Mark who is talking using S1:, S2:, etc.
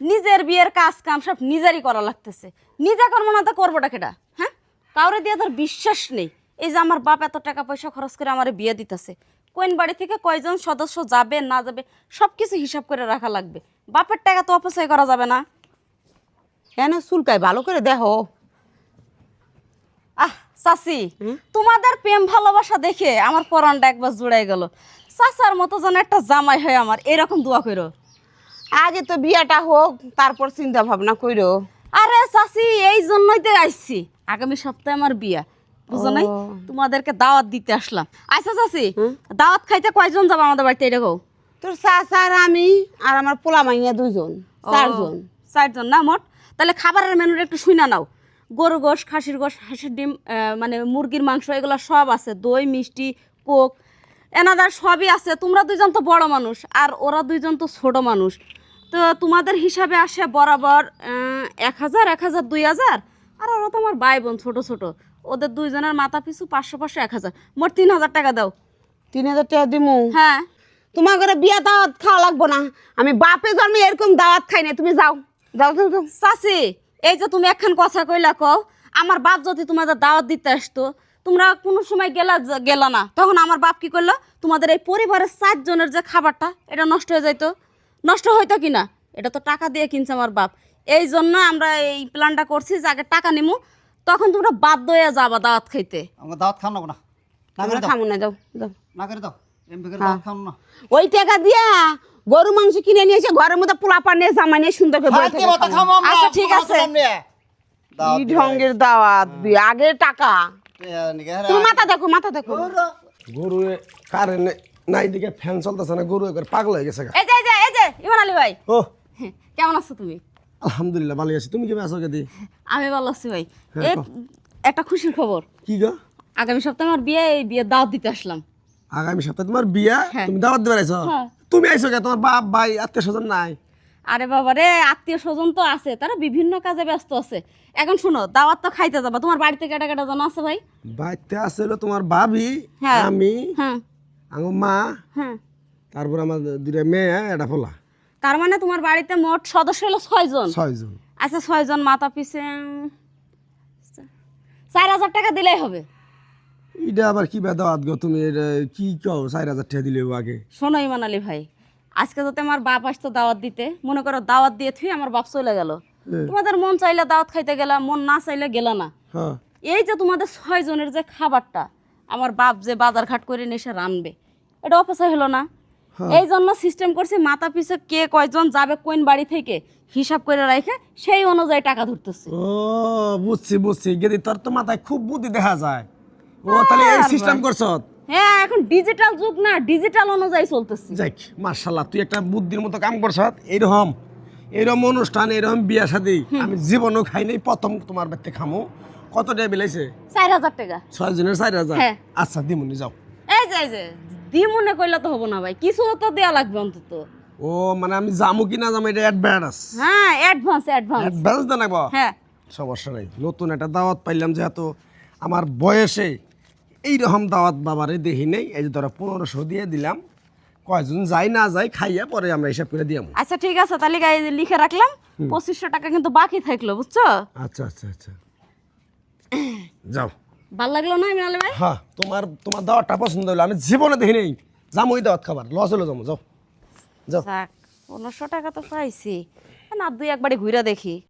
S1: নিজের বিয়ের কাজ কাম সব নিজেরই করা লাগতেছে। নিজে করব না তো করবোটা কেটা হ্যাঁ? কাউরে দিয়ে তোর বিশ্বাস নেই। এই যে আমার বাপ এত টাকা পয়সা খরচ করে আমার বিয়ে দিতেছে। কোন বাড়ি থেকে কয়জন সদস্য যাবে না যাবে সব কিছু হিসাব করে রাখা লাগবে। বাপের টাকা তো অপচয় করা যাবে না।
S2: কেন চুলকায়? ভালো করে দেখো।
S1: আহ চাচি তোমাদের প্রেম ভালোবাসা দেখে আমার পরানটা একবার জুড়াই গেল। চাচার মতো যেন একটা জামাই হয় আমার এরকম দোয়া করো
S2: আগে তো বিয়াটা হোক তারপর চিন্তা ভাবনা কইরো।
S1: আরে চাচি এই জন্যই তো আসছি আগামী সপ্তাহে আমার বিয়া বুঝো নাই? তোমাদেরকে দাওয়াত দিতে আসলাম। আচ্ছা চাচি দাওয়াত খাইতে কয়জন যাবে আমাদের বাড়িতে এটা
S2: তোর চাচা আর আমি আর আমার পোলা মাইয়া দুজন চারজন।
S1: চারজন না মোট? তাহলে খাবারের মেনুটা একটু শুনে নাও। গরু গোশ খাসির গোশ হাঁসের ডিম মানে মুরগির মাংস এগুলো সব আছে। দই মিষ্টি কোক এনাদার সবই আছে। তোমরা দুইজন তো বড় মানুষ আর ওরা দুইজন তো ছোট মানুষ। তো তোমাদের হিসাবে আসে বরাবর এক হাজার এক হাজার দুই হাজার? আর ওরা তো আমার ভাই বোন ছোটো ছোটো। ওদের দুইজনের মাথা পিছু পাঁচশো পাঁচশো এক হাজার। মোট তিন হাজার টাকা দাও।
S2: তিন হাজার টাকা দিমু?
S1: হ্যাঁ।
S2: তোমার ঘরে বিয়া দাওয়াত খাওয়া লাগবো না। আমি বাপে জন্মে এরকম দাওয়াত খাই না তুমি যাও। যাও যাও যাও।
S1: চাচি এই যে তুমি একখান কথা কইলা কও আমার বাপ যদি তোমাদের দাওয়াত দিতে আসতো তোমরা কোনো সময় গেলা গেলা না। তখন আমার বাপ কি করল? তোমাদের এই পরিবারের চারজনের যে খাবারটা এটা নষ্ট হয়ে যাইতো। নষ্ট হইতো কি না এটা তো টাকা দিয়ে কিনছে আমার বাপ। এই জন্য আমরা এই প্ল্যানটা করছি যে আগে টাকা নিমু তখন তোমরা বাধ্য হয়ে যাবা দাওয়াত খাইতে।
S3: আমাকে দাওয়াত খাও না।
S2: আমরা
S3: করে দাও।
S2: খামো না যাও যাও।
S3: না করে দাও। এমপি করে
S2: হ্যাঁ।
S3: দাওয়াত খাও না।
S2: ওই টাকা দিয়া গরু মাংস কিনে নিয়ে এসে ঘরের মধ্যে পোলা পানিয়ে জামা নিয়ে সুন্দর করে বসে
S3: আমরা?
S1: আচ্ছা, ঠিক আছে।
S3: আমরা।
S2: কি ঢঙ্গের দাওয়াত বিয়ে আগে টাকা। তুমি মাথা দেখো মাথা দেখো।
S4: গরু। কারেন্ট নাই দিকে ফ্যান চলতেছে না গরু একবার পাগল হয়ে গেছে
S1: এই যে ইমান আলী ভাই।
S4: ও।
S1: কেমন আছো তুমি?
S4: আলহামদুলিল্লাহ ভালো আছি। তুমি কেমন আছো কেদি
S1: আমি ভালো আছি ভাই।
S4: হ্যাঁ।
S1: একটা খুশির খবর।
S4: কি গো?
S1: আগামী সপ্তাহে আমার বিয়ে এই বিয়ে দাওয়াত দিতে আসলাম।
S4: আগামী সপ্তাহে তোমার বিয়া?
S1: হ্যাঁ।
S4: তুমি দাওয়াত দিবে আইছো?
S1: হ্যাঁ।
S4: তুমি আইছো কে? তোমার বাপ ভাই আত্মীয় স্বজন নাই?
S1: আরে বাবা রে আত্মীয় স্বজন তো আছে তারা বিভিন্ন কাজে ব্যস্ত আছে। এখন শুনো দাওয়াত তো খাইতে যাবা। তোমার বাড়িতে কেটা কেটা জানা আছে ভাই?
S4: বাড়িতে আছে হলো তোমার ভাবি। আমি
S1: হ্যাঁ।
S4: আমার মা
S1: হ্যাঁ।
S4: তারপর আমার দুইটা মেয়ে এটা পোলা
S1: তার মানে তোমার বাড়িতে মোট সদস্য হলো ছয়জন?
S4: ছয়জন।
S1: আচ্ছা ছয়জন মাথা পিছে চার হাজার টাকা দিলেই হবে।
S4: এটা আবার কি বা দাওয়াত গো তুমি? এটা কি কও? চার হাজার টাকা দিলে আগে।
S1: শোনো ইমান আলী ভাই আজকে যদি আমার বাপ আসতো দাওয়াত দিতে মনে করো দাওয়াত দিয়ে থুই আমার বাপ চলে গেল।
S4: হ্যাঁ।
S1: তোমাদের মন চাইলে দাওয়াত খাইতে গেলাম মন না চাইলে গেলা না।
S4: হ্যাঁ।
S1: এই যে তোমাদের ছয় জনের যে খাবারটা আমার বাপ যে বাজার ঘাট করে নিয়ে এসে রানবে এটা অপচয় হলো না। এই জন্য সিস্টেম করছি মাথা পিছে কে কয়জন যাবে কোন বাড়ি থেকে হিসাব করে রাখে সেই অনুযায়ী টাকা ধরতেছে।
S4: ও বুঝছি বুঝছি। গেদি তোর তো মাথায় খুব বুদ্ধি দেখা যায়। ও তাহলে এই সিস্টেম করছ?
S1: হ্যাঁ এখন ডিজিটাল যুগ না ডিজিটাল অনুযায়ী চলতেছে।
S4: যাক মার্শাল্লাহ তুই একটা বুদ্ধির মতো কাম করছ। এইরকম এইরকম অনুষ্ঠান এইরকম বিয়া শাদি আমি জীবনও খাই নাই প্রথম তোমার বাড়িতে খামো। কত টাকা বিলাইছে
S1: চার হাজার টাকা।
S4: ছয় জনের চার হাজার?
S1: হ্যাঁ।
S4: আচ্ছা দিমুনি যাও।
S1: এই যে দি মনে করলে তো হব না ভাই কিছু তো দেওয়া লাগবে অন্তত।
S4: ও মানে আমি যামু কি না যাব এটা অ্যাডভান্স
S1: হ্যাঁ অ্যাডভান্স অ্যাডভান্স
S4: অ্যাডভান্স দেন রাখব
S1: হ্যাঁ।
S4: সমস্যা নেই নতুন একটা দাওয়াত পাইলাম যেহেতু আমার বয়সে এইরকম দাওয়াত বাবারে দেখি নেই এই যে ধরো পনেরোশো দিয়ে দিলাম কয়জন যাই না যাই খাইয়া পরে আমরা হিসাব করে দিয়াম
S1: আচ্ছা ঠিক আছে তাহলে লিখে রাখলাম পঁচিশশো টাকা কিন্তু বাকি থাকল বুঝছ?
S4: আচ্ছা আচ্ছা আচ্ছা। যাও।
S1: ভালো লাগল না ইমরান ভাই?
S4: হ্যাঁ তোমার তোমার দাওয়াতটা পছন্দ হলো আমি জীবনে দেখি নেই। যাম ওই দাওয়াত খাবার লস হলো যাব যাও। যাও।
S1: যাক পনেরোশো টাকা তো পাইছি। না দুই একবারই ঘুরে দেখি।